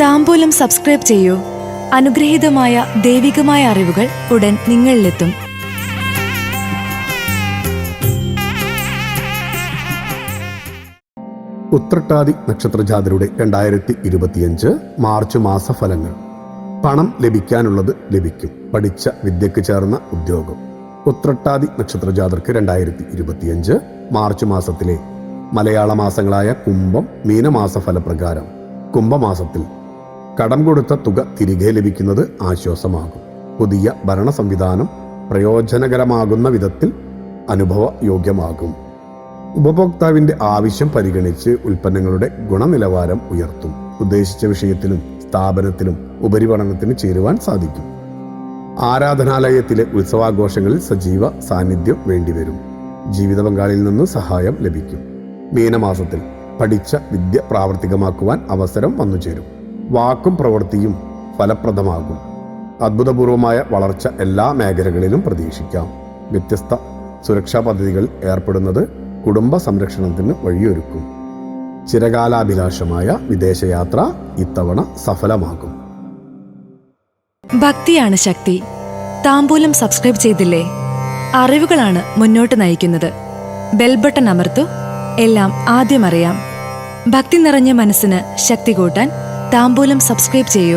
താമ്പൂലം subscribe ചെയ്യൂ. അനുഗ്രഹീതമായ ദൈവികമായ അറിവുകൾ ഉടൻ നിങ്ങളിലെത്തും. ഉത്രട്ടാതി നക്ഷത്രജാതരുടെ രണ്ടായിരത്തി ഇരുപത്തിയഞ്ച് മാർച്ച് മാസ ഫലങ്ങൾ പണം ലഭിക്കാനുള്ളത് ലഭിക്കും. പഠിച്ച വിദ്യക്ക് ചേർന്ന ഉദ്യോഗം. ഉത്രട്ടാതി നക്ഷത്രജാതർക്ക് രണ്ടായിരത്തി ഇരുപത്തിയഞ്ച് മാർച്ച് മാസത്തിലെ മലയാള മാസങ്ങളായ കുംഭം മീനമാസ ഫലപ്രകാരം കുംഭമാസത്തിൽ കടം കൊടുത്ത തുക തിരികെ ലഭിക്കുന്നത് ആശ്വാസമാകും. പുതിയ ഭരണ സംവിധാനം പ്രയോജനകരമാകുന്ന വിധത്തിൽ അനുഭവ യോഗ്യമാകും ഉപഭോക്താവിന്റെ ആവശ്യം പരിഗണിച്ച് ഉൽപ്പന്നങ്ങളുടെ ഗുണനിലവാരം ഉയർത്തും. ഉദ്ദേശിച്ച വിഷയത്തിലും സ്ഥാപനത്തിലും ഉപരിപഠനത്തിന് ചേരുവാൻ സാധിക്കും. ആരാധനാലയത്തിലെ ഉത്സവാഘോഷങ്ങളിൽ സജീവ സാന്നിധ്യം വേണ്ടിവരും. ജീവിത പങ്കാളിയിൽ നിന്ന് സഹായം ലഭിക്കും. മീനമാസത്തിൽ പഠിച്ച വിദ്യ പ്രാവർത്തികമാക്കുവാൻ അവസരം വന്നുചേരും. വാക്കും പ്രവൃത്തിയും ഫലപ്രദമാകും. അത്ഭുതപൂർവമായ വളർച്ച എല്ലാ മേഖലകളിലും പ്രതീക്ഷിക്കാം. വ്യത്യസ്ത സുരക്ഷാ പദ്ധതികൾ ഏർപ്പെടുന്നത് കുടുംബ സംരക്ഷണത്തിന് വഴിയൊരുക്കും. ചിരകാലാഭിലാഷമായ വിദേശയാത്ര ഇത്തവണ സഫലമാകും. ഭക്തിയാണ് ശക്തി. താമ്പൂലം സബ്സ്ക്രൈബ് ചെയ്തില്ലേ? അറിവുകളാണ് മുന്നോട്ട് നയിക്കുന്നത്. ബെൽബട്ടൺ അമർത്തു. എല്ലാം ആദ്യം അറിയാം. ഭക്തി നിറഞ്ഞ മനസ്സിന് ശക്തി കൂട്ടാൻ താമ്പൂലം സബ്സ്ക്രൈബ് ചെയ്യൂ.